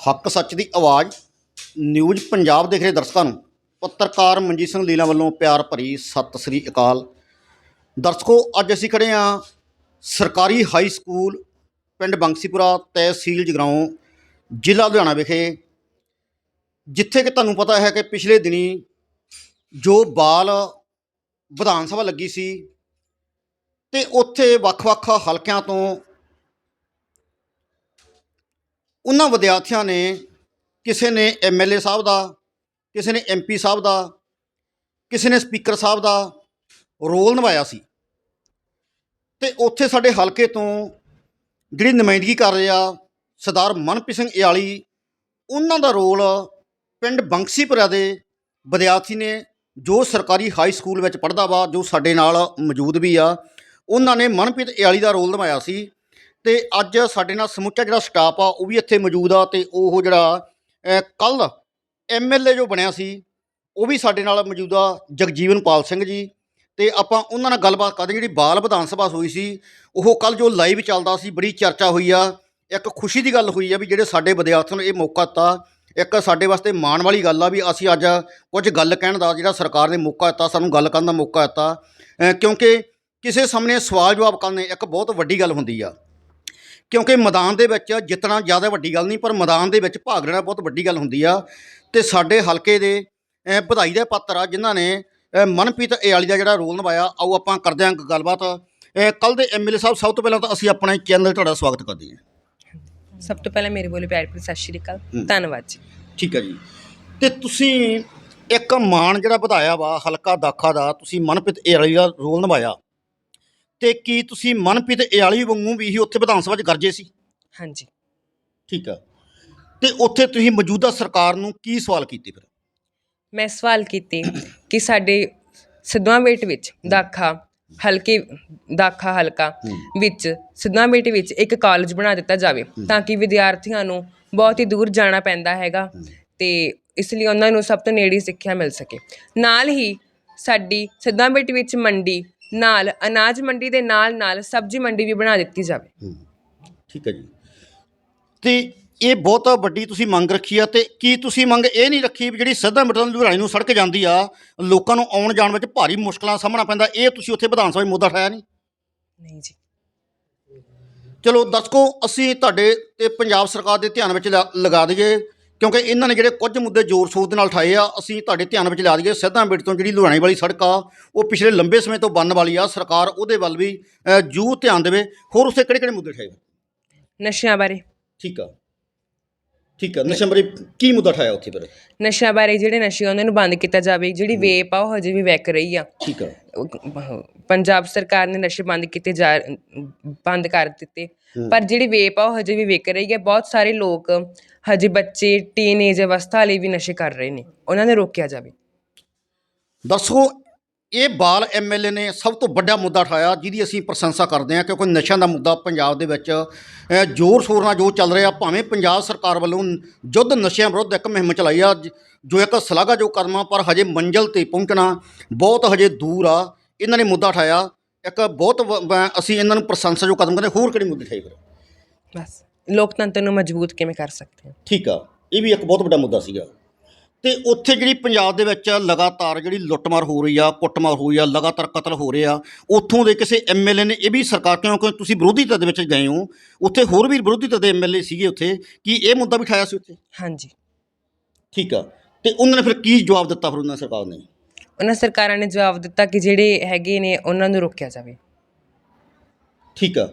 ਹੱਕ ਸੱਚ ਦੀ ਆਵਾਜ਼, ਨਿਊਜ਼ ਪੰਜਾਬ ਦੇਖ ਰਹੇ ਦਰਸ਼ਕਾਂ ਨੂੰ। ਪੱਤਰਕਾਰ ਮਨਜੀਤ ਸਿੰਘ ਲੀਲਾ ਵੱਲੋਂ ਪਿਆਰ ਭਰੀ ਸਤਿ ਸ੍ਰੀ ਅਕਾਲ। ਦਰਸ਼ਕੋ, ਅੱਜ ਅਸੀਂ ਖੜੇ ਹਾਂ ਸਰਕਾਰੀ ਹਾਈ ਸਕੂਲ ਪਿੰਡ ਬੰਸੀਪੁਰਾ ਤਹਿਸੀਲ ਜਗਰਾਉਂ, ਜ਼ਿਲ੍ਹਾ ਲੁਧਿਆਣਾ ਵਿਖੇ। ਜਿੱਥੇ ਕਿ ਤੁਹਾਨੂੰ ਪਤਾ ਹੈ ਕਿ ਪਿਛਲੇ ਦਿਨੀ ਜੋ ਬਾਲ ਵਿਧਾਨ ਸਭਾ ਲੱਗੀ ਸੀ, ਤੇ ਉੱਥੇ ਵੱਖ-ਵੱਖ ਹਲਕਿਆਂ ਤੋਂ ਉਹਨਾਂ ਵਿਦਿਆਰਥੀਆਂ ਨੇ ਕਿਸੇ ਨੇ ਐਮਐਲਏ ਸਾਹਿਬ ਦਾ, ਕਿਸੇ ਨੇ ਐਮਪੀ ਸਾਹਿਬ ਦਾ, ਕਿਸੇ ਨੇ ਸਪੀਕਰ ਸਾਹਿਬ ਦਾ ਰੋਲ ਨਿਭਾਇਆ ਸੀ। ਤੇ ਉੱਥੇ ਸਾਡੇ ਹਲਕੇ ਤੋਂ ਜਿਹੜੀ ਨੁਮਾਇੰਦਗੀ ਕਰ ਰਿਹਾ ਸਰਦਾਰ ਮਨਪ੍ਰੀਤ ਸਿੰਘ ਇਆਲੀ, ਉਹਨਾਂ ਦਾ ਰੋਲ ਪਿੰਡ ਬੰਕਸੀਪੁਰਾ ਦੇ ਵਿਦਿਆਰਥੀ ਨੇ, ਜੋ ਸਰਕਾਰੀ ਹਾਈ ਸਕੂਲ ਵਿੱਚ ਪੜ੍ਹਦਾ ਵਾ, ਜੋ ਸਾਡੇ ਨਾਲ ਮੌਜੂਦ ਵੀ ਆ, ਉਹਨਾਂ ਨੇ ਮਨਪ੍ਰੀਤ ਇਆਲੀ ਦਾ ਰੋਲ ਨਿਭਾਇਆ ਸੀ। ਤੇ ਅੱਜ ਸਾਡੇ ਨਾਲ ਸਮੁੱਚਾ ਜਿਹੜਾ ਸਟਾਫ ਆ, ਉਹ ਵੀ ਇੱਥੇ ਮੌਜੂਦ ਆ ਤੇ ਉਹ ਜਿਹੜਾ ਕੱਲ ਐਮਐਲਏ ਜੋ ਬਣਿਆ ਸੀ, ਉਹ ਵੀ ਸਾਡੇ ਨਾਲ ਮੌਜੂਦ ਆ ਜਗਜੀਵਨਪਾਲ ਸਿੰਘ ਜੀ। ਤੇ ਆਪਾਂ ਉਹਨਾਂ ਨਾਲ ਗੱਲਬਾਤ ਕਰਦੇ ਜਿਹੜੀ ਬਾਲ ਵਿਧਾਨ ਸਭਾ ਹੋਈ ਸੀ, ਉਹ ਕੱਲ ਜੋ ਲਾਈਵ ਚੱਲਦਾ ਸੀ, ਬੜੀ ਚਰਚਾ ਹੋਈ ਆ। ਇੱਕ ਖੁਸ਼ੀ ਦੀ ਗੱਲ ਹੋਈ ਆ ਵੀ ਜਿਹੜੇ ਸਾਡੇ ਵਿਦਿਆਰਥੀਆਂ ਨੂੰ ਇਹ ਮੌਕਾ ਦਿੱਤਾ, ਇੱਕ ਸਾਡੇ ਵਾਸਤੇ ਮਾਣ ਵਾਲੀ ਗੱਲ ਆ ਵੀ ਅਸੀਂ ਅੱਜ ਕੁਝ ਗੱਲ ਕਹਿਣ ਦਾ, ਜਿਹੜਾ ਸਰਕਾਰ ਨੇ ਮੌਕਾ ਦਿੱਤਾ, ਸਾਨੂੰ ਗੱਲ ਕਰਨ ਦਾ ਮੌਕਾ ਦਿੱਤਾ। ਕਿਉਂਕਿ ਕਿਸੇ ਸਾਹਮਣੇ ਸਵਾਲ ਜਵਾਬ ਕਰਨੇ ਇੱਕ ਬਹੁਤ ਵੱਡੀ ਗੱਲ ਹੁੰਦੀ ਆ। ਕਿਉਂਕਿ ਮੈਦਾਨ ਦੇ ਵਿੱਚ ਜਿੱਤਣਾ ਜ਼ਿਆਦਾ ਵੱਡੀ ਗੱਲ ਨਹੀਂ ਪਰ ਮੈਦਾਨ ਦੇ ਵਿੱਚ ਭਾਗ ਲੈਣਾ ਬਹੁਤ ਵੱਡੀ ਗੱਲ ਹੁੰਦੀ ਆ। ਤੇ ਸਾਡੇ ਹਲਕੇ ਦੇ ਵਧਾਈ ਦੇ ਪਾਤਰ ਆ ਜਿਨ੍ਹਾਂ ਨੇ ਮਨਪ੍ਰੀਤ ਏਆਲੀ ਦਾ ਜਿਹੜਾ ਰੋਲ ਨਿਭਾਇਆ ਆਓ ਆਪਾਂ ਕਰਦੇ ਹਾਂ ਗੱਲਬਾਤ। ਕੱਲ ਦੇ ਐਮਐਲਏ ਸਾਹਿਬ ਸਭ ਤੋਂ ਪਹਿਲਾਂ ਤਾਂ ਅਸੀਂ ਆਪਣੇ ਚੈਨਲ ਤੁਹਾਡਾ ਸਵਾਗਤ ਕਰਦੇ ਹਾਂ ਸਭ ਤੋਂ ਪਹਿਲਾਂ ਮੇਰੇ ਬੋਲੇ ਪਿਆਰ ਭਰੀ ਸਤਿ ਸ਼੍ਰੀ ਅਕਾਲ। ਧੰਨਵਾਦ ਜੀ। ਠੀਕ ਹੈ ਜੀ। ਤੇ ਤੁਸੀਂ ਇੱਕ ਮਾਣ ਜਿਹੜਾ ਵਧਾਇਆ ਵਾ ਹਲਕਾ ਦਾਖਾ ਦਾ ਤੁਸੀਂ ਮਨਪ੍ਰੀਤ ਏਆਲੀ ਦਾ ਰੋਲ ਨਿਭਾਇਆ। ਤੇ ਕੀ ਤੁਸੀਂ ਮਨਪ੍ਰੀਤ ਏਆਲੀ ਵਾਂਗੂ ਵੀ ਹੀ ਉੱਥੇ ਵਿਧਾਨ ਸਭਾ 'ਚ ਗਰਜੇ ਸੀ? ਹਾਂਜੀ। ਠੀਕ ਆ। ਤੇ ਉੱਥੇ ਤੁਸੀਂ ਮੌਜੂਦਾ ਸਰਕਾਰ ਨੂੰ ਕੀ ਸਵਾਲ ਕੀਤੇ ਫਿਰ? ਮੈਂ ਸਵਾਲ ਕੀਤੇ ਕਿ ਸਾਡੇ ਸਿੱਧਵਾਂਬੇਟ ਵਿੱਚ ਦਾਖਾ ਹਲਕੇ ਦਾਖਾ ਹਲਕਾ ਵਿੱਚ ਸਿੱਧਵਾਂਬੇਟ ਵਿੱਚ ਇੱਕ ਕਾਲਜ ਬਣਾ ਦਿੱਤਾ ਜਾਵੇ ਤਾਂ ਕਿ ਵਿਦਿਆਰਥੀਆਂ ਨੂੰ ਬਹੁਤ ਹੀ ਦੂਰ ਜਾਣਾ ਪੈਂਦਾ ਹੈਗਾ ਤੇ ਇਸ ਲਈ ਉਹਨਾਂ ਨੂੰ ਸਭ ਤੋਂ ਨੇੜੇ ਸਿੱਖਿਆ ਮਿਲ ਸਕੇ। ਨਾਲ ਹੀ ਸਾਡੀ ਸਿੱਧਵਾਂਬੇਟ ਵਿੱਚ ਮੰਡੀ ਨਾਲ ਅਨਾਜ ਮੰਡੀ ਦੇ ਨਾਲ ਨਾਲ ਸਬਜ਼ੀ ਮੰਡੀ ਵੀ ਬਣਾ ਦਿੱਤੀ ਜਾਵੇ। ਠੀਕ ਹੈ ਜੀ। ਤੇ ਇਹ ਬਹੁਤ ਵੱਡੀ ਤੁਸੀਂ ਮੰਗ ਰੱਖੀ ਆ ਤੇ ਕੀ ਤੁਸੀਂ ਮੰਗ ਇਹ ਨਹੀਂ ਰੱਖੀ ਵੀ ਜਿਹੜੀ ਸਿੱਧਾ ਮਿੱਟਨ ਲੁਧਿਆਣੇ ਨੂੰ ਸੜਕ ਜਾਂਦੀ ਆ ਲੋਕਾਂ ਨੂੰ ਆਉਣ ਜਾਣ ਵਿੱਚ ਭਾਰੀ ਮੁਸ਼ਕਲਾਂ ਦਾ ਸਾਹਮਣਾ ਪੈਂਦਾ ਇਹ ਤੁਸੀਂ ਉੱਥੇ ਵਿਧਾਨ ਸਭਾ 'ਚ ਮੁੱਦਾ ਉਠਾਇਆ ਨਹੀਂ? ਨਹੀਂ ਜੀ। ਚਲੋ ਦਰਸ਼ਕੋ ਅਸੀਂ ਤੁਹਾਡੇ ਤੇ ਪੰਜਾਬ ਸਰਕਾਰ ਦੇ ਧਿਆਨ ਵਿੱਚ ਲਿਆ- ਲਗਾ ਦਈਏ। ਕਿਉਂਕਿ ਇਹਨਾਂ ਨੇ ਜਿਹੜੇ ਕੁਝ ਮੁੱਦੇ ਜ਼ੋਰ ਸ਼ੋਰ ਦੇ ਨਾਲ ਉਠਾਏ ਆ ਅਸੀਂ ਤੁਹਾਡੇ ਧਿਆਨ ਵਿੱਚ ਲਿਆ ਦਈਏ ਸਿੱਧਾ ਬਿਟ ਤੋਂ ਜਿਹੜੀ ਲੁਧਿਆਣੇ ਵਾਲੀ ਸੜਕ ਆ ਉਹ ਪਿਛਲੇ ਲੰਬੇ ਸਮੇਂ ਤੋਂ ਬਣਨ ਵਾਲੀ ਆ ਸਰਕਾਰ ਉਹਦੇ ਵੱਲ ਵੀ ਜੂ ਧਿਆਨ ਦੇਵੇ ਹੋਰ ਉਸੇ ਕਿਹੜੇ ਕਿਹੜੇ ਮੁੱਦੇ ਉਠਾਏ ਨਸ਼ਿਆਂ ਬਾਰੇ। ਠੀਕ ਆ। ਠੀਕ ਆ ਨਸ਼ਾ ਬਾਰੇ ਕੀ ਮੁੱਦਾ ਉਠਾਇਆ ਉੱਥੇ ਫਿਰ? ਨਸ਼ਿਆਂ ਬਾਰੇ ਜਿਹੜੇ ਨਸ਼ੇ ਉਹਨਾਂ ਨੂੰ ਬੰਦ ਕੀਤਾ ਜਾਵੇ ਜਿਹੜੀ ਵੇਪ ਆ ਉਹ ਹਜੇ ਵੀ ਵਿਕ ਰਹੀ ਆ। ਠੀਕ ਉਹ ਪੰਜਾਬ ਸਰਕਾਰ ਨੇ ਨਸ਼ੇ ਬੰਦ ਕੀਤੇ ਜਾ ਬੰਦ ਕਰ ਦਿੱਤੇ। ਪਰ ਜਿਹੜੀ ਵੇਪ ਆ ਉਹ ਹਜੇ ਵੀ ਵਿਕ ਰਹੀ ਹੈ ਬਹੁਤ ਸਾਰੇ ਲੋਕ ਹਜੇ ਬੱਚੇ ਟੀਨੇਜ ਅਵਸਥਾ ਵਾਲੇ ਵੀ ਨਸ਼ੇ ਕਰ ਰਹੇ ਨੇ। ਉਹਨਾਂ ਨੇ ਰੋਕਿਆ ਜਾਵੇ। ਦੱਸੋ ਇਹ ਬਾਲ ਐਮਐਲਏ ਨੇ ਸਭ ਤੋਂ ਵੱਡਾ ਮੁੱਦਾ ਉਠਾਇਆ ਜਿਹਦੀ ਅਸੀਂ ਪ੍ਰਸ਼ੰਸਾ ਕਰਦੇ ਹਾਂ ਕਿਉਂਕਿ ਨਸ਼ਿਆਂ ਦਾ ਮੁੱਦਾ ਪੰਜਾਬ ਦੇ ਵਿੱਚ ਜ਼ੋਰ ਸ਼ੋਰ ਨਾਲ ਜੋ ਚੱਲ ਰਿਹਾ ਭਾਵੇਂ ਪੰਜਾਬ ਸਰਕਾਰ ਵੱਲੋਂ ਯੁੱਧ ਨਸ਼ਿਆਂ ਵਿਰੁੱਧ ਇੱਕ ਮੁਹਿੰਮ ਚਲਾਈ ਆ ਜ- ਇੱਕ ਸ਼ਲਾਘਾ ਜੋ ਕਰਮਾ ਪਰ ਹਜੇ ਮੰਜ਼ਲ ਤੇ ਪਹੁੰਚਣਾ ਬਹੁਤ ਹਜੇ ਦੂਰ ਆ ਇਹਨਾਂ ਨੇ ਮੁੱਦਾ ਉਠਾਇਆ। ਇੱਕ ਬਹੁਤ ਅਸੀਂ ਇਹਨਾਂ ਨੂੰ ਪ੍ਰਸ਼ੰਸਾ ਜੋ ਕਦਮ ਕਰਦੇ ਹੋਰ ਕਿਹੜੀ ਮੁੱਦੇ ਉਠਾਈ ਫਿਰ? ਬਸ ਲੋਕਤੰਤਰ ਨੂੰ ਮਜ਼ਬੂਤ ਕਿਵੇਂ ਕਰ ਸਕਦੇ ਹਾਂ? ਠੀਕ ਆ ਇਹ ਵੀ ਇੱਕ ਬਹੁਤ ਵੱਡਾ ਮੁੱਦਾ ਸੀਗਾ। ਤੇ ਉੱਥੇ ਜਿਹੜੀ ਪੰਜਾਬ ਦੇ ਵਿੱਚ ਲਗਾਤਾਰ ਜਿਹੜੀ ਲੁੱਟਮਾਰ ਹੋ ਰਹੀ ਆ ਕੁੱਟਮਾਰ ਹੋਈ ਆ ਲਗਾਤਾਰ ਕਤਲ ਹੋ ਰਹੇ ਆ ਉੱਥੋਂ ਦੇ ਕਿਸੇ ਐਮਐਲਏ ਨੇ ਇਹ ਵੀ ਸਰਕਾਰ ਕਿਉਂਕਿ ਤੁਸੀਂ ਵਿਰੋਧੀ ਧਿਰ ਦੇ ਵਿੱਚ ਗਏ ਹੋ? ਉੱਥੇ ਹੋਰ ਵੀ ਵਿਰੋਧੀ ਧਿਰ ਦੇ ਐਮਐਲਏ ਸੀਗੇ ਉੱਥੇ ਕੀ ਇਹ ਮੁੱਦਾ ਵੀ ਉਠਾਇਆ ਸੀ ਉੱਥੇ? ਹਾਂਜੀ। ਠੀਕ ਆ। ਤੇ ਉਹਨਾਂ ਨੇ ਫਿਰ ਕੀ ਜਵਾਬ ਦਿੱਤਾ ਫਿਰ ਉਹਨਾਂ ਸਰਕਾਰ ਨੇ? ਉਹਨਾਂ ਸਰਕਾਰਾਂ ਨੇ ਜਵਾਬ ਦਿੱਤਾ ਕਿ ਜਿਹੜੇ ਹੈਗੇ ਨੇ ਉਹਨਾਂ ਨੂੰ ਰੋਕਿਆ ਜਾਵੇ। ਠੀਕ ਆ।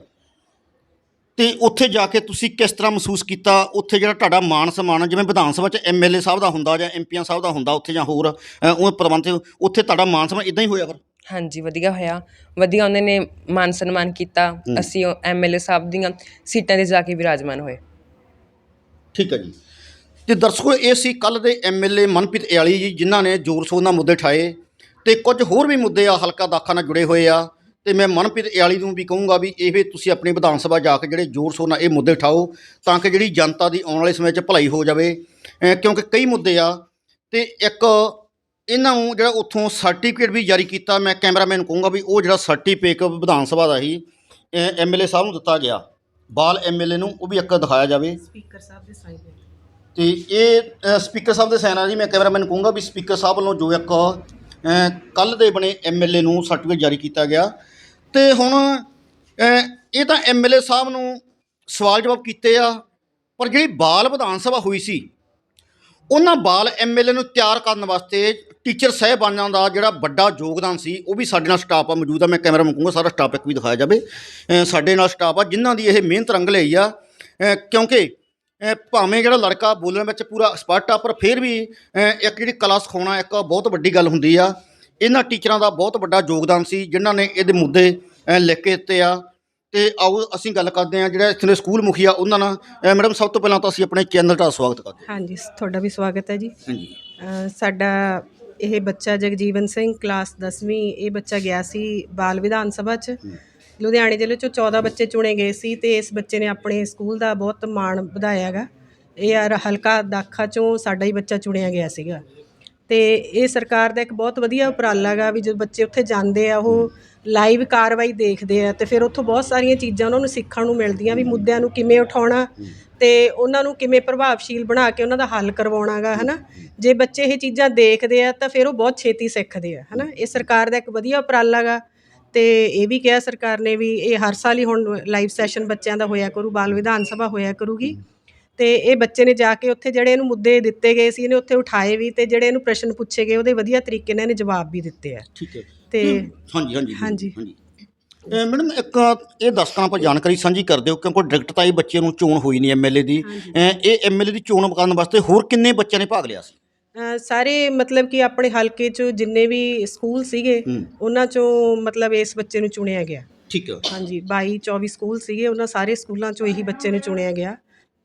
ਤੇ ਉੱਥੇ ਜਾ ਕੇ ਤੁਸੀਂ ਕਿਸ ਤਰ੍ਹਾਂ ਮਹਿਸੂਸ ਕੀਤਾ? ਉੱਥੇ ਜਿਹੜਾ ਤੁਹਾਡਾ ਮਾਨ ਸਨਮਾਨ ਆ, ਜਿਵੇਂ ਵਿਧਾਨ ਸਭਾ 'ਚ ਐਮਐਲਏ ਸਾਹਿਬ ਦਾ ਹੁੰਦਾ ਜਾਂ ਐਮਪੀਆਂ ਸਾਹਿਬ ਦਾ ਹੁੰਦਾ ਉੱਥੇ ਜਾਂ ਹੋਰ ਉਹ ਪ੍ਰਬੰਧ ਉੱਥੇ ਤੁਹਾਡਾ ਮਾਨ ਸਨਮਾਨ ਇਦਾਂ ਹੀ ਹੋਇਆ ਫਿਰ? ਹਾਂਜੀ ਵਧੀਆ ਹੋਇਆ। ਵਧੀਆ ਉਹਨਾਂ ਨੇ ਮਾਨ ਸਨਮਾਨ ਕੀਤਾ। ਅਸੀਂ ਐਮਐਲਏ ਸਾਹਿਬ ਦੀਆਂ ਸੀਟਾਂ ਤੇ ਜਾ ਕੇ ਵਿਰਾਜਮਾਨ ਹੋਏ। ਠੀਕ ਹੈ ਜੀ। ਤੇ ਦਰਸ਼ਕੋ ਇਹ ਸੀ ਕੱਲ ਦੇ ਐਮਐਲਏ ਮਨਪ੍ਰੀਤ ਇਆਲੀ ਜੀ ਜਿਨ੍ਹਾਂ ਨੇ ਜ਼ੋਰ ਸ਼ੋਰ ਨਾਲ ਮੁੱਦੇ ਠਾਏ ਤੇ ਕੁਝ ਹੋਰ ਵੀ ਮੁੱਦੇ ਆ ਹਲਕਾ ਦਾਖਾ ਨਾਲ ਜੁੜੇ ਹੋਏ ਆ। ਤੇ ਮੈਂ ਮਨਪ੍ਰੀਤ ਇਆਲੀ ਨੂੰ ਵੀ ਕਹੂੰਗਾ ਵੀ ਇਹ ਵੀ ਤੁਸੀਂ ਆਪਣੀ ਵਿਧਾਨ ਸਭਾ ਜਾ ਕੇ ਜਿਹੜੇ ਜ਼ੋਰ ਸ਼ੋਰ ਨਾਲ ਇਹ ਮੁੱਦੇ ਉਠਾਓ ਤਾਂ ਕਿ ਜਿਹੜੀ ਜਨਤਾ ਦੀ ਆਉਣ ਵਾਲੇ ਸਮੇਂ 'ਚ ਭਲਾਈ ਹੋ ਜਾਵੇ। ਕਿਉਂਕਿ ਕਈ ਮੁੱਦੇ ਆ ਤੇ ਇੱਕ ਇਹਨਾਂ ਨੂੰ ਜਿਹੜਾ ਉੱਥੋਂ ਸਰਟੀਫਿਕੇਟ ਵੀ ਜਾਰੀ ਕੀਤਾ ਮੈਂ ਕੈਮਰਾਮੈਨ ਨੂੰ ਕਹੂੰਗਾ ਵੀ ਉਹ ਜਿਹੜਾ ਸਰਟੀਫਿਕੇਟ ਵਿਧਾਨ ਸਭਾ ਦਾ ਹੀ ਐਮਐਲਏ ਸਾਹਿਬ ਨੂੰ ਦਿੱਤਾ ਗਿਆ। ਬਾਲ ਐਮਐਲਏ ਨੂੰ ਉਹ ਵੀ ਇੱਕ ਦਿਖਾਇਆ ਜਾਵੇ। ਸਪੀਕਰ ਸਾਹਿਬ ਦੇ ਸਾਈਨ ਤੇ। ਇਹ ਸਪੀਕਰ ਸਾਹਿਬ ਦੇ ਸਾਈਨ ਆ ਜੀ ਮੈਂ ਕੈਮਰਾਮੈਨ ਨੂੰ ਕਹੂੰਗਾ ਵੀ ਸਪੀਕਰ ਸਾਹਿਬ ਵੱਲੋਂ ਜੋ ਇੱਕ ਕੱਲ ਦੇ ਬਣੇ ਐਮਐਲਏ ਨੂੰ ਸਰਟੀਫਿਕੇਟ ਜਾਰੀ ਕੀਤਾ ਗਿਆ। ਤੇ ਹੁਣ ਅ, ਇਹ ਤਾਂ ਐਮਐਲਏ ਸਾਹਿਬ ਨੂੰ ਸਵਾਲ ਜਵਾਬ ਕੀਤੇ ਆ ਪਰ ਜਿਹੜੀ ਬਾਲ ਵਿਧਾਨ ਸਭਾ ਹੋਈ ਸੀ ਉਹਨਾਂ ਬਾਲ ਐਮਐਲਏ ਨੂੰ ਤਿਆਰ ਕਰਨ ਵਾਸਤੇ ਟੀਚਰ ਸਾਹਿਬਾਨਾਂ ਦਾ ਜਿਹੜਾ ਵੱਡਾ ਯੋਗਦਾਨ ਸੀ ਉਹ ਵੀ ਸਾਡੇ ਨਾਲ ਸਟਾਫ ਆ ਮੌਜੂਦ ਆ ਮੈਂ ਕੈਮਰਾ ਕਹੂੰਗਾ ਸਾਰਾ ਸਟਾਫ ਇੱਕ ਵੀ ਦਿਖਾਇਆ ਜਾਵੇ। ਅ, ਸਾਡੇ ਨਾਲ ਸਟਾਫ ਆ ਜਿਨ੍ਹਾਂ ਦੀ ਇਹ ਮਿਹਨਤ ਰੰਗ ਲਈ ਆ। ਅ, ਕਿਉਂਕਿ ਅ, ਭਾਵੇਂ ਜਿਹੜਾ ਲੜਕਾ ਬੋਲਣ ਵਿੱਚ ਪੂਰਾ ਐਕਸਪਰਟ ਆ ਪਰ ਫਿਰ ਵੀ ਅ, ਇੱਕ ਜਿਹੜੀ ਕਲਾ ਸਿਖਾਉਣਾ ਇੱਕ ਬਹੁਤ ਵੱਡੀ ਗੱਲ ਹੁੰਦੀ ਆ। ਇਹਨਾਂ ਟੀਚਰਾਂ ਦਾ ਬਹੁਤ ਵੱਡਾ ਯੋਗਦਾਨ ਸੀ ਜਿਨ੍ਹਾਂ ਨੇ ਇਹਦੇ ਮੁੱਦੇ ਲਿਖ ਕੇ ਦਿੱਤੇ ਆ। ਤੇ ਆਓ ਅਸੀਂ ਗੱਲ ਕਰਦੇ ਹਾਂ ਜਿਹੜਾ ਇੱਥੇ ਦੇ ਸਕੂਲ ਮੁਖੀਆ ਉਹਨਾਂ ਨਾਲ। ਅ, ਮੈਡਮ ਸਭ ਤੋਂ ਪਹਿਲਾਂ ਤਾਂ ਅਸੀਂ ਆਪਣੇ ਚੈਨਲ ਦਾ ਸਵਾਗਤ ਕਰਦੇ ਹਾਂਜੀ ਸ- ਤੁਹਾਡਾ ਵੀ ਸਵਾਗਤ ਹੈ ਜੀ। ਹਾਂ ਹਾਂਜੀ। ਅ, ਸਾਡਾ ਇਹ ਬੱਚਾ ਜਗਜੀਵਨ ਸਿੰਘ ਕਲਾਸ 10ਵੀਂ ਇਹ ਬੱਚਾ ਗਿਆ ਸੀ ਬਾਲ ਵਿਧਾਨ ਸਭਾ 'ਚ। ਲੁਧਿਆਣੇ ਜ਼ਿਲ੍ਹੇ 'ਚੋਂ 14 ਬੱਚੇ ਚੁਣੇ ਗਏ ਸੀ ਤੇ ਇਸ ਬੱਚੇ ਨੇ ਆਪਣੇ ਸਕੂਲ ਦਾ ਬਹੁਤ ਮਾਣ ਵਧਾਇਆ ਹੈਗਾ। ਇਹ ਯਾਰ ਹਲਕਾ ਦਾਖਾ 'ਚੋਂ ਸਾਡਾ ਹੀ ਬੱਚਾ ਚੁਣਿਆ ਗਿਆ ਸੀਗਾ। ਅਤੇ ਇਹ ਸਰਕਾਰ ਦਾ ਇੱਕ ਬਹੁਤ ਵਧੀਆ ਉਪਰਾਲਾ ਗਾ ਵੀ ਜਦੋਂ ਬੱਚੇ ਉੱਥੇ ਜਾਂਦੇ ਆ, ਉਹ ਲਾਈਵ ਕਾਰਵਾਈ ਦੇਖਦੇ ਆ ਅਤੇ ਫਿਰ ਉੱਥੋਂ ਬਹੁਤ ਸਾਰੀਆਂ ਚੀਜ਼ਾਂ ਉਹਨਾਂ ਨੂੰ ਸਿੱਖਣ ਨੂੰ ਮਿਲਦੀਆਂ ਵੀ ਮੁੱਦਿਆਂ ਨੂੰ ਕਿਵੇਂ ਉਠਾਉਣਾ ਅਤੇ ਉਹਨਾਂ ਨੂੰ ਕਿਵੇਂ ਪ੍ਰਭਾਵਸ਼ੀਲ ਬਣਾ ਕੇ ਉਹਨਾਂ ਦਾ ਹੱਲ ਕਰਵਾਉਣਾ ਗਾ ਹੈ ਨਾ ਜੇ ਬੱਚੇ ਇਹ ਚੀਜ਼ਾਂ ਦੇਖਦੇ ਆ ਤਾਂ ਫਿਰ ਉਹ ਬਹੁਤ ਛੇਤੀ ਸਿੱਖਦੇ ਆ ਹੈ ਨਾ ਇਹ ਸਰਕਾਰ ਦਾ ਇੱਕ ਵਧੀਆ ਉਪਰਾਲਾ ਗਾ ਅਤੇ ਇਹ ਵੀ ਕਿਹਾ ਸਰਕਾਰ ਨੇ ਵੀ ਇਹ ਹਰ ਸਾਲ ਹੀ ਹੁਣ ਲਾਈਵ ਸੈਸ਼ਨ ਬੱਚਿਆਂ ਦਾ ਹੋਇਆ ਕਰੂ, ਬਾਲ ਵਿਧਾਨ ਸਭਾ ਹੋਇਆ ਕਰੂਗੀ। ਤੇ ਇਹ ਬੱਚੇ ਨੇ ਜਾ ਕੇ ਉੱਥੇ ਜਿਹੜੇ ਇਹਨੂੰ ਮੁੱਦੇ ਦਿੱਤੇ ਗਏ ਸੀ ਇਹਨੇ ਉੱਥੇ ਉਠਾਏ ਵੀ ਤੇ ਜਿਹੜੇ ਇਹਨੂੰ ਪ੍ਰਸ਼ਨ ਪੁੱਛੇ ਗਏ ਉਹਦੇ ਵਧੀਆ ਤਰੀਕੇ ਨਾਲ ਇਹਨੇ ਜਵਾਬ ਵੀ ਦਿੱਤੇ ਆ। ਠੀਕ ਹੈ। ਤੇ ਹਾਂਜੀ ਹਾਂਜੀ ਹਾਂਜੀ। ਹਾਂਜੀ। ਮੈਡਮ ਇੱਕ ਇਹ ਦਰਸ਼ਕਾਂ ਆਪਾਂ ਜਾਣਕਾਰੀ ਸਾਂਝੀ ਕਰ ਦਿਓ ਕਿਉਂਕਿ ਡਾਇਰੈਕਟ ਤਾਂ ਇਹ ਬੱਚੇ ਨੂੰ ਚੋਣ ਹੋਈ ਨਹੀਂ ਐਮਐਲਏ ਦੀ। ਇਹ ਐਮਐਲਏ ਦੀ ਚੋਣ ਕਰਨ ਵਾਸਤੇ ਹੋਰ ਕਿੰਨੇ ਬੱਚਿਆਂ ਨੇ ਭਾਗ ਲਿਆ ਸੀ? ਸਾਰੇ ਮਤਲਬ ਕਿ ਆਪਣੇ ਹਲਕੇ 'ਚ ਜਿੰਨੇ ਵੀ ਸਕੂਲ ਸੀਗੇ ਹੂੰ। ਉਹਨਾਂ 'ਚੋਂ ਮਤਲਬ ਇਸ ਬੱਚੇ ਨੂੰ ਚੁਣਿਆ ਗਿਆ। ਠੀਕ ਹੈ। ਹਾਂਜੀ 22 24 ਸਕੂਲ ਸੀਗੇ ਉਹਨਾਂ ਸਾਰੇ ਸਕੂਲਾਂ 'ਚੋਂ ਇਹੀ ਬੱਚੇ ਨੂੰ ਚੁਣਿਆ ਗਿਆ।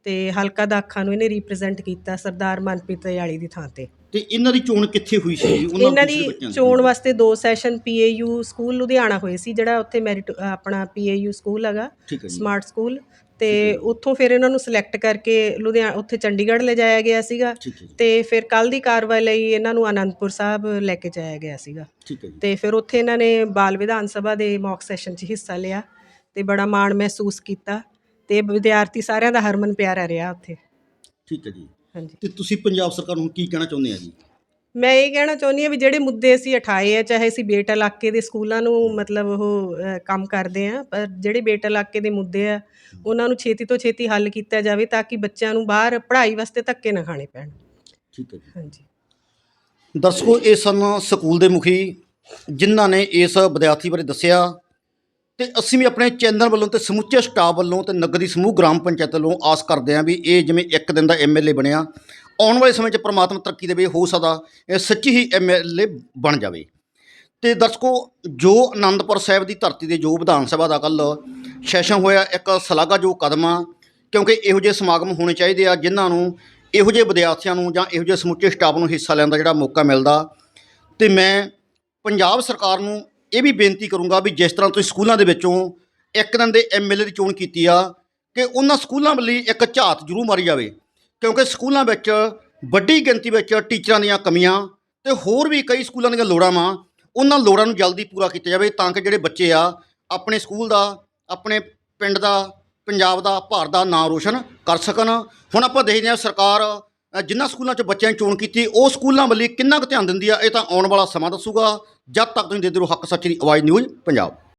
ਤੇ ਹਲਕਾ ਦਾਖਾ ਨੂੰ ਇਹਨੇ ਰਿਪਰੈਜ਼ੈਂਟ ਕੀਤਾ ਸਰਦਾਰ ਮਨਪ੍ਰੀਤ ਯਾਲੀ ਦੀ ਥਾਂ ਤੇ। ਤੇ ਇਹਨਾਂ ਦੀ ਚੋਣ ਕਿੱਥੇ ਹੋਈ ਸੀ ਜੀ? ਇਹਨਾਂ ਦੀ ਚੋਣ ਵਾਸਤੇ ਦੋ ਸੈਸ਼ਨ ਪੀਏਯੂ ਸਕੂਲ ਲੁਧਿਆਣਾ ਹੋਏ ਸੀ ਜਿਹੜਾ ਉੱਥੇ ਮੈਰਿਟ ਆਪਣਾ ਪੀਏਯੂ ਸਕੂਲ ਹੈਗਾ ਸਮਾਰਟ ਸਕੂਲ ਤੇ ਉੱਥੋਂ ਫਿਰ ਇਹਨਾਂ ਨੂੰ ਸਿਲੈਕਟ ਕਰਕੇ ਲੁਧਿਆਣਾ ਉੱਥੇ ਚੰਡੀਗੜ੍ਹ ਲਿਜਾਇਆ ਗਿਆ ਸੀਗਾ। ਤੇ ਫਿਰ ਕੱਲ ਦੀ ਕਾਰਵਾਈ ਲਈ ਇਹਨਾਂ ਨੂੰ ਆਨੰਦਪੁਰ ਸਾਹਿਬ ਲੈ ਕੇ ਜਾਇਆ ਗਿਆ ਸੀਗਾ। ਤੇ ਫਿਰ ਉੱਥੇ ਇਹਨਾਂ ਨੇ ਬਾਲ ਵਿਧਾਨ ਸਭਾ ਦੇ ਮੌਕ ਸੈਸ਼ਨ 'ਚ ਹਿੱਸਾ ਲਿਆ ਤੇ ਬੜਾ ਮਾਣ ਮਹਿਸੂਸ ਕੀਤਾ। ਤੇ ਵਿਦਿਆਰਥੀ ਸਾਰਿਆਂ ਦਾ ਹਰਮਨ ਪਿਆਰਾ ਰਿਹਾ ਉੱਥੇ। ਠੀਕ ਹੈ ਜੀ। ਹਾਂਜੀ। ਤੇ ਤੁਸੀਂ ਪੰਜਾਬ ਸਰਕਾਰ ਨੂੰ ਕੀ ਕਹਿਣਾ ਚਾਹੁੰਦੇ ਆ ਜੀ? ਮੈਂ ਇਹ ਕਹਿਣਾ ਚਾਹੁੰਦੀ ਹਾਂ ਵੀ ਜਿਹੜੇ ਮੁੱਦੇ ਅਸੀਂ ਉਠਾਏ ਆ ਚਾਹੇ ਅਸੀਂ ਬੇਟ ਇਲਾਕੇ ਦੇ ਸਕੂਲਾਂ ਨੂੰ ਮਤਲਬ ਉਹ ਅ, ਕੰਮ ਕਰਦੇ ਆ ਪਰ ਜਿਹੜੇ ਬੇਟ ਇਲਾਕੇ ਦੇ ਮੁੱਦੇ ਆ ਉਹਨਾਂ ਨੂੰ ਛੇਤੀ ਤੋਂ ਛੇਤੀ ਹੱਲ ਕੀਤਾ ਜਾਵੇ ਤਾਂ ਕਿ ਬੱਚਿਆਂ ਨੂੰ ਬਾਹਰ ਪੜ੍ਹਾਈ ਵਾਸਤੇ ਧੱਕੇ ਨਾ ਖਾਣੇ ਪੈਣ। ਠੀਕ ਹੈ ਜੀ। ਹਾਂਜੀ। ਦਰਸ਼ਕੋ ਇਹ ਸਨ ਸਕੂਲ ਦੇ ਮੁਖੀ ਜਿਨ੍ਹਾਂ ਨੇ ਇਸ ਵਿਦਿਆਰਥੀ ਬਾਰੇ ਦੱਸਿਆ ਤੇ ਅਸੀਂ ਵੀ ਆਪਣੇ ਚੈਨਲ ਵੱਲੋਂ ਤੇ ਸਮੁੱਚੇ ਸਟਾਫ ਵੱਲੋਂ ਤੇ ਨਗਰ ਦੀ ਸਮੂਹ, ਗ੍ਰਾਮ ਪੰਚਾਇਤ ਵੱਲੋਂ ਆਸ ਕਰਦੇ ਹਾਂ ਵੀ ਇਹ ਜਿਵੇਂ ਇੱਕ ਦਿਨ ਦਾ ਐਮਐਲਏ ਬਣਿਆ, ਆਉਣ ਵਾਲੇ ਸਮੇਂ 'ਚ ਪ੍ਰਮਾਤਮਾ ਤਰੱਕੀ ਦੇਵੇ, ਹੋ ਸਕਦਾ ਇਹ ਸੱਚੀ ਹੀ ਐਮਐਲਏ ਬਣ ਜਾਵੇ। ਤੇ ਦਰਸ਼ਕੋ, ਜੋ ਆਨੰਦਪੁਰ ਸਾਹਿਬ ਦੀ ਧਰਤੀ ਦੇ ਜੋ ਵਿਧਾਨ ਸਭਾ ਦਾ ਕੱਲ ਸੈਸ਼ਨ ਹੋਇਆ, ਇੱਕ ਸ਼ਲਾਘਾਯੋਗ ਕਦਮ ਆ, ਕਿਉਂਕਿ ਇਹੋ ਜਿਹੇ ਸਮਾਗਮ ਹੋਣੇ ਚਾਹੀਦੇ ਆ, ਜਿਨ੍ਹਾਂ ਨੂੰ ਇਹੋ ਜਿਹੇ ਵਿਦਿਆਰਥੀਆਂ ਨੂੰ ਜਾਂ ਇਹੋ ਜਿਹੇ ਸਮੁੱਚੇ ਸਟਾਫ ਨੂੰ ਹਿੱਸਾ ਲੈਣ ਦਾ ਜਿਹੜਾ ਮੌਕਾ ਮਿਲਦਾ। ਤੇ ਮੈਂ ਪੰਜਾਬ ਸਰਕਾਰ ਨੂੰ ਇਹ ਵੀ ਬੇਨਤੀ ਕਰੂੰਗਾ ਵੀ ਜਿਸ ਤਰ੍ਹਾਂ ਤੁਸੀਂ ਸਕੂਲਾਂ ਦੇ ਵਿੱਚੋਂ ਇੱਕ ਦਿਨ ਦੇ ਐਮਐਲਏ ਦੀ ਚੋਣ ਕੀਤੀ ਆ, ਕਿ ਉਹਨਾਂ ਸਕੂਲਾਂ ਵੱਲ ਇੱਕ ਝਾਤ ਜ਼ਰੂਰ ਮਾਰੀ ਜਾਵੇ। ਕਿਉਂਕਿ ਸਕੂਲਾਂ ਵਿੱਚ ਵੱਡੀ ਗਿਣਤੀ ਵਿੱਚ ਟੀਚਰਾਂ ਦੀਆਂ ਕਮੀਆਂ ਤੇ ਹੋਰ ਵੀ ਕਈ ਸਕੂਲਾਂ ਦੀਆਂ ਲੋੜਾਂ ਵਾਂ ਉਹਨਾਂ ਲੋੜਾਂ ਨੂੰ ਜਲਦੀ ਪੂਰਾ ਕੀਤਾ ਜਾਵੇ ਤਾਂ ਕਿ ਜਿਹੜੇ ਬੱਚੇ ਆ, ਆਪਣੇ ਸਕੂਲ ਦਾ, ਆਪਣੇ ਪਿੰਡ ਦਾ, ਪੰਜਾਬ ਦਾ, ਭਾਰਤ ਦਾ ਨਾਂ ਰੋਸ਼ਨ ਕਰ ਸਕਣ। ਹੁਣ ਆਪਾਂ ਦੇਖਦੇ ਹਾਂ ਸਰਕਾਰ ਅ, ਜਿਨ੍ਹਾਂ ਸਕੂਲਾਂ 'ਚ ਬੱਚਿਆਂ ਦੀ ਚੋਣ ਕੀਤੀ ਉਹ ਸਕੂਲਾਂ ਵੱਲ ਕਿੰਨਾ ਕੁ ਧਿਆਨ ਦਿੰਦੀ ਆ ਇਹ ਤਾਂ ਆਉਣ ਵਾਲਾ ਸਮਾਂ ਦੱਸੂਗਾ। ਜਦ ਤੱਕ ਤੁਸੀਂ ਦੇਖਦੇ ਰਹੋ ਹੱਕ ਸੱਚ ਦੀ ਆਵਾਜ਼ ਨਿਊਜ਼ ਪੰਜਾਬ।